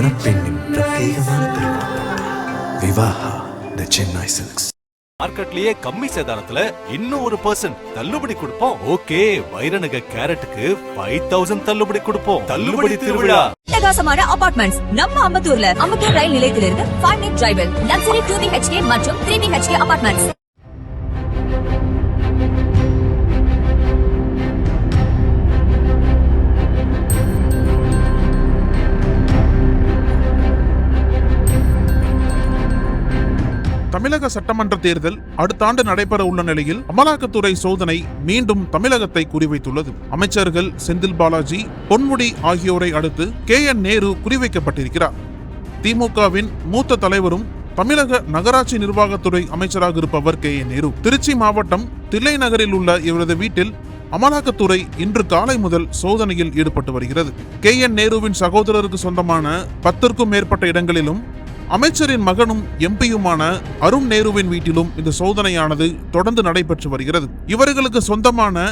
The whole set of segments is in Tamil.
மணப்பெண்ணின் பிரத்யேகமான விவாஹா த சென்னை சில்க்ஸ் மார்க்கெட்லயே கம்மி சேதாரத்துல இன்னும் ஒரு பர்சன்ட் தள்ளுபடி கொடுப்போம் ஓகே வைரநக கேரட்டுக்கு ஃபைவ் தௌசண்ட் தள்ளுபடி கொடுப்போம் தள்ளுபடி திருவிழா பிரகாசமான அபார்ட்மெண்ட்ஸ் நம்ம அம்பத்தூர்ல அம்பத்தூர் ரயில் நிலையத்திலிருந்து ஃபைவ் மினிட் டிரைவில் லக்ஸரி டூ பிஹெச்கே மற்றும் த்ரீ பிஹெச்கே அபார்ட்மெண்ட்ஸ் தமிழக சட்டமன்ற தேர்தல் அடுத்த ஆண்டு நடைபெற உள்ள நிலையில் அமலாக்கத்துறை சோதனை மீண்டும் தமிழகத்தை குறிவைத்துள்ளது. அமைச்சர்கள் செந்தில் பாலாஜி பொன்முடி ஆகியோரை அடுத்து கே என் நேரு குறிவைக்கப்பட்டிருக்கிறார். திமுகவின் மூத்த தலைவரும் தமிழக நகராட்சி நிர்வாகத்துறை அமைச்சராக இருப்பவர் கே என் நேரு. திருச்சி மாவட்டம் தில்லை நகரில் உள்ள இவரது வீட்டில் அமலாக்கத்துறை இன்று காலை முதல் சோதனையில் ஈடுபட்டு வருகிறது. கே என் நேருவின் சகோதரருக்கு சொந்தமான பத்திற்கும் மேற்பட்ட இடங்களிலும் அமைச்சரின் மகனும் எம்பியுமான அருண் நேருவின் வீட்டிலும் இந்த சோதனையானது தொடர்ந்து நடைபெற்று வருகிறது. இவர்களுக்கு சொந்தமான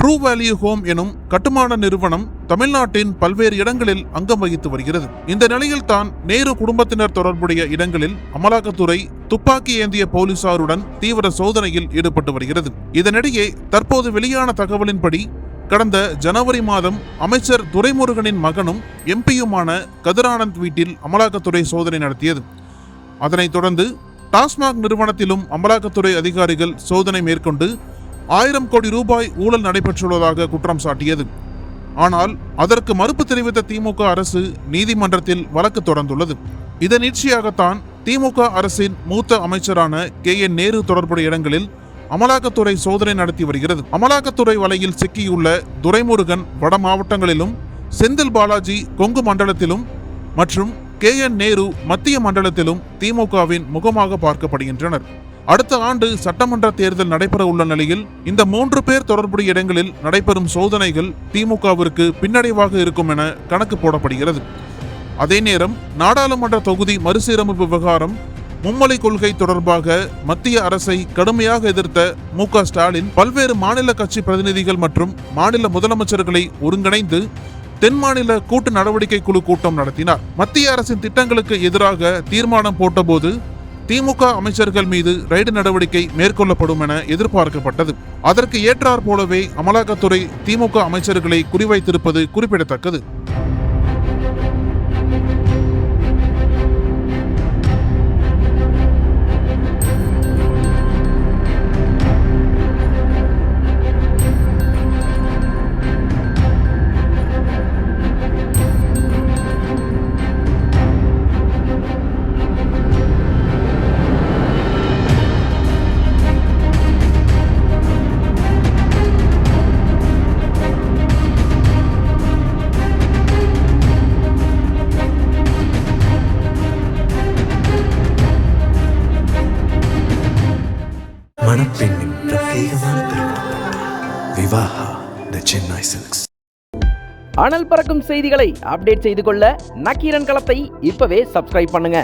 ட்ரூ வேல்யூ ஹோம் எனும் கட்டுமான நிறுவனம் தமிழ்நாட்டின் பல்வேறு இடங்களில் அங்கம் வகித்து வருகிறது. இந்த நிலையில் தான் நேரு குடும்பத்தினர் தொடர்புடைய இடங்களில் அமலாக்கத்துறை துப்பாக்கி ஏந்திய போலீசாருடன் தீவிர சோதனையில் ஈடுபட்டு வருகிறது. இதனிடையே தற்போது வெளியான தகவலின்படி கடந்த ஜனவரி மாதம் அமைச்சர் துரைமுருகனின் மகனும் எம்பியுமான கதிரானந்த் வீட்டில் அமலாக்கத்துறை சோதனை நடத்தியது. அதனைத் தொடர்ந்து டாஸ்மாக் நிறுவனத்திலும் அமலாக்கத்துறை அதிகாரிகள் சோதனை மேற்கொண்டு ஆயிரம் கோடி ரூபாய் ஊழல் நடைபெற்றுள்ளதாக குற்றம் சாட்டியது. ஆனால் அதற்கு மறுப்பு தெரிவித்த திமுக அரசு நீதிமன்றத்தில் வழக்கு தொடர்ந்துள்ளது. இதன் நீட்சியாகத்தான் திமுக அரசின் மூத்த அமைச்சரான கே என் நேரு தொடர்புடைய இடங்களில் அமலாக்கத்துறை சோதனை நடத்தி வருகிறது. அமலாக்கத்துறை வலையில் சிக்கியுள்ள துரைமுருகன் வட மாவட்டங்களிலும் செந்தில் பாலாஜி கொங்கு மண்டலத்திலும் மற்றும் கே. என். நேரு மத்திய மண்டலத்திலும் திமுகவின் முகமாக பார்க்கப்படுகின்றனர். அடுத்த ஆண்டு சட்டமன்ற தேர்தல் நடைபெற உள்ள நிலையில் இந்த மூன்று பேர் தொடர்புடைய இடங்களில் நடைபெறும் சோதனைகள் திமுகவிற்கு பின்னடைவாக இருக்கும் என கணக்கு போடப்படுகிறது. அதே நேரம் நாடாளுமன்ற தொகுதி மறுசீரமைப்பு விவகாரம் மும்மொழி கொள்கை தொடர்பாக மத்திய அரசை கடுமையாக எதிர்த்த மு க ஸ்டாலின் பல்வேறு மாநில கட்சி பிரதிநிதிகள் மற்றும் மாநில முதலமைச்சர்களை ஒருங்கிணைந்து தென் மாநில கூட்டு நடவடிக்கை குழு கூட்டம் நடத்தினார். மத்திய அரசின் திட்டங்களுக்கு எதிராக தீர்மானம் போட்டபோது திமுக அமைச்சர்கள் மீது ரைடு நடவடிக்கை மேற்கொள்ளப்படும் என எதிர்பார்க்கப்பட்டது. அதற்கு ஏற்றாற் போலவே அமலாக்கத்துறை திமுக அமைச்சர்களை குறிவைத்திருப்பது குறிப்பிடத்தக்கது. விவாஹா த சென்னை சில்க்ஸ் அனல் பறக்கும் செய்திகளை அப்டேட் செய்து கொள்ள நக்கீரன் களத்தை இப்பவே சப்ஸ்கிரைப் பண்ணுங்க.